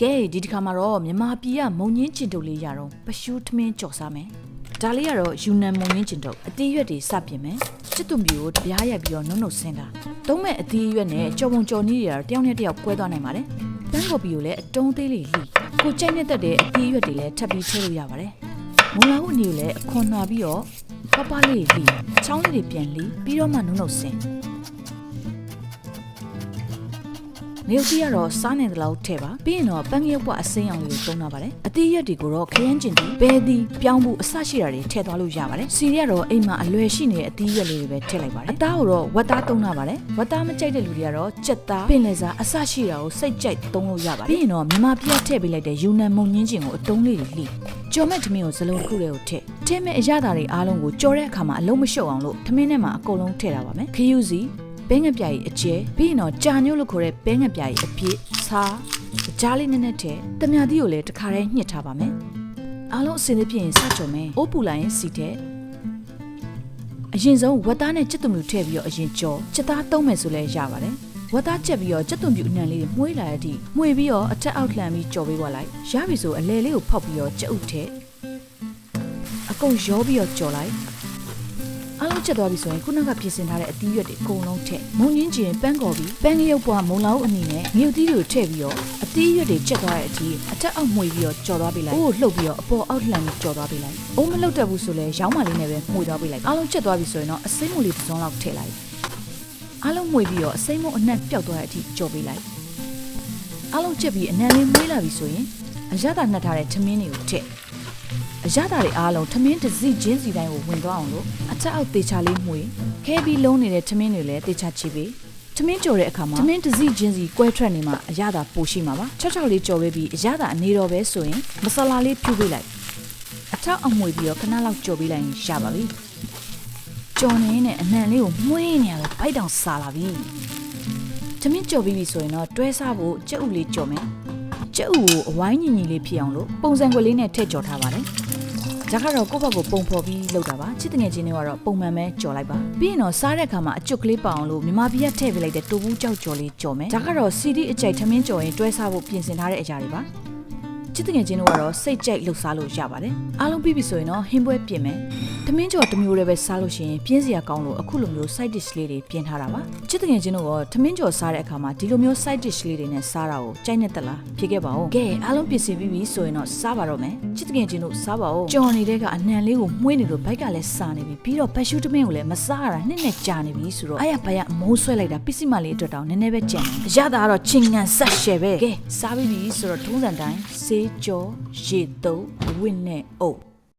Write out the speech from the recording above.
ကဲဒီတစ်ခါမှာတော့မြန်မာပြည်ကမုံညင်းကျင်တုပ်လေးရတော့ပရှူးထမင်းကြော်စားမယ်ဒါလေးကတော့ယူနန်မုံညင်းကျင်တုပ်အသေးရွက်တွေစပြင်မယ်ချစ်သူမျိုးကိုတပြားရိုက်ပြီးတော့နုံနုံဆင်းတာသုံးမဲ့အသေးရွက်နဲ့ကြော်ပုံကြော်နီးတွေကတော့တယောက်နဲ့တယောက်ကွဲသွားနိုင်ပါတယ်ပန်းကော်ပီကိုလည်းအတုံးသေးလေးလှီကိုကြိုက်နေတတ်တဲ့အသေးရွက်တွေလည်းထပ်ပြီးထည့်လို့ရပါတယ်မုံလာဟုအနေကိုလည်းအခွန်နှွာပြီးတော့ပပလေးလှီချောင်းလေးတွေပြန်လှီပြီးတော့မှနုံနုံဆင်း နေုပ်ကြီးကတော့စားနေတယ်လို့ထည့်ပါပြီးရင်တော့ပန်းငရုတ်ပွားအစိမ်းအောင်လေးကိုသုံးတာပါတယ်အသေးရက်တွေကိုတော့ခရမ်းကျင်တီဘဲသီးပြောင်းဖို့အစရှိတာတွေထည့်သွားလို့ရပါတယ်စီရီကတော့အိမ်မှာအလွယ်ရှိနေတဲ့အသေးရက်လေးတွေပဲထည့်လိုက်ပါတယ်အသားကိုတော့ဝက်သားသုံးတာပါတယ်ဝက်သားမကြိုက်တဲ့လူတွေကတော့ကြက်သားပင်လယ်စာအစရှိတာကိုစိတ်ကြိုက်သုံးလို့ရပါတယ်ပြီးရင်တော့မြန်မာပြတ်ထည့်ပေးလိုက်တဲ့ယူနန်မုံညင်းကျင်ကိုအတုံးလေးတွေလှိကြော်မဲ့ထမင်းကိုစလုံးတစ်ခုတည်းကိုထည့်ထည့်မဲ့အရသာတွေအားလုံးကိုကြော်တဲ့အခါမှာအလုံးမရှုပ်အောင်လို့ထမင်းထဲမှာအကုန်လုံးထည့်တာပါမယ်ခယူစီ ပဲငပြားကြီးအကျဲပြီးရင်တော့ကြာညို့လို့ခေါ်တဲ့ပဲငပြားကြီးအပြည့်စားကြားလေးနည်းနည်းထည့်တမြသီးကိုလည်းတစ်ခါတည်းညှစ်ထားပါမယ်အားလုံးအစင်းသဖြင့်စကြော်မယ်အိုးပူလိုက်ရင်စီထည့်အရင်ဆုံးဝက်သားနဲ့ကြက်သွန်မြူထည့်ပြီးတော့အရင်ကြော်ကြက်သားသုံးမယ်ဆိုလဲရပါတယ်ဝက်သားချက်ပြီးတော့ကြက်သွန်ပြူအနှံလေးတွေမှုေးလာတဲ့အထိမှုေးပြီးတော့အထက်အောက်လှန်ပြီးကြော်ပေးပါလိုက်ရပြီဆိုအလဲလေးကိုဖောက်ပြီးတော့ကြက်ဥထည့်အကုန်ရောပြီးတော့ကြော်လိုက် အားလုံးချက်သွားပြီဆိုရင်ခုနကပြင်ဆင်ထားတဲ့အသီးရွက်တွေအကုန်လုံးထည့်မုံညင်းကျင်ပန်းကော်ပြီးပန်းငရုပ်ပွားမုံလောက်အနေနဲ့ငရုတ်သီးတွေကိုထည့်ပြီးတော့အသီးရွက်တွေချက်သွားတဲ့အထိအထက်အောက်မှွေပြီးတော့ကြော်သွားပေးလိုက်။အိုးကိုလှုပ်ပြီးတော့အပေါ်အောက်လှန်ပြီးကြော်သွားပေးလိုက်။အိုးမလှုပ်တတ်ဘူးဆိုလဲရောင်းမလေးနဲ့ပဲမှွေသွားပေးလိုက်။အားလုံးချက်သွားပြီဆိုရင်တော့အစိမ်းမလေးတစ်စုံလောက်ထည့်လိုက်။အားလုံးမှွေပြီးတော့အစိမ်းမအနှံ့ပျောက်သွားတဲ့အထိကြော်ပေးလိုက်။အားလုံးချက်ပြီးအနံလေးမွေးလာပြီဆိုရင်အရသာနှက်ထားတဲ့ထမင်းတွေကိုထည့် အရသာတွေအားလုံးထမင်းတစ်စီချင်းစီတိုင်းကိုဝင်သွားအောင်လို့အထက်အောက်တေချာလေးမှွေခဲပြီးလုံးနေတဲ့ထမင်းတွေလည်းတေချာချီပေးထမင်းကြော်တဲ့အခါမှာထမင်းတစ်စီချင်းစီကွဲထွက်နေမှအရသာပိုရှိမှာပါချောက်ချောက်လေးကြော်ပေးပြီးအရသာအနေတော်ပဲဆိုရင်မဆလာလေးဖြူပေးလိုက်အထောက်အမွေပြီးတော့ခဏလောက်ကြော်ပေးလိုက်ရင်ရပါပြီကြော်နေနဲ့အနံလေးကိုမှွေးနေရတော့ဘိုက်တောင်စားလာပြီထမင်းကြော်ပြီးပြီဆိုရင်တော့တွဲစားဖို့ကြက်ဥလေးကြော်မယ်ကြက်ဥကိုအဝိုင်းညီညီလေးဖြစ်အောင်လို့ပုံစံခွက်လေးနဲ့ထည့်ကြော်ထားပါတယ် ဒါကတော့ကိုယ့်ဘက်ကိုပုံဖော်ပြီးလုပ်တာပါချစ်တငယ်ချင်းတွေကတော့ပုံမှန်ပဲကြော်လိုက်ပါပြီးရင်တော့စားတဲ့အခါမှာအကျွတ်ကလေးပအောင်လို့မြမပြည့်ထည့်ပေးလိုက်တဲ့တူဘူးကြောက်ကြော်လေးကြော်မယ်ဒါကတော့ CD အကြိုက်ထမင်းကြော်ရင်တွဲစားဖို့ပြင်ဆင်ထားတဲ့အရာတွေပါ ချစ်တငယ်ချင်းတို့ကတော့စိတ်ကြိုက်လှုပ်ရှားလို့ရပါတယ်အားလုံးပြီးပြီဆိုရင်တော့ဟင်းပွဲပြင်မယ်ထမင်းကြော်တစ်မျိုးတည်းပဲစားလို့ရှိရင်ပြင်းစရာကောင်းလို့အခုလိုမျိုး side dish လေးတွေပြင်ထားတာပါချစ်တငယ်ချင်းတို့ကထမင်းကြော်စားတဲ့အခါမှာဒီလိုမျိုး side dish လေးတွေနဲ့စားတာကိုကြိုက်နေတလားဖြေခဲ့ပါဦးကဲအားလုံးပြင်ဆင်ပြီးပြီဆိုရင်တော့စားပါတော့မယ်ချစ်တငယ်ချင်းတို့စားပါဦးကြော်နေတဲ့ကအနှံလေးကိုမှုေးနေလို့ဘိုက်ကလည်းစားနေပြီပြီးတော့ဘတ်ရှူးထမင်းကိုလည်းမစားရတာနှစ်နဲ့ကြာနေပြီဆိုတော့အားရပါရအမိုးဆွဲလိုက်တာပစ္စည်းမလေးအတွက်တောင်နည်းနည်းပဲကြံတယ်အရသာကတော့ချင်းငံဆက်ရှယ်ပဲကဲစားပြီးပြီဆိုတော့ထုံးစံတိုင်းဆေးကြောရေတုပ်ဝင်းနဲ့အုပ်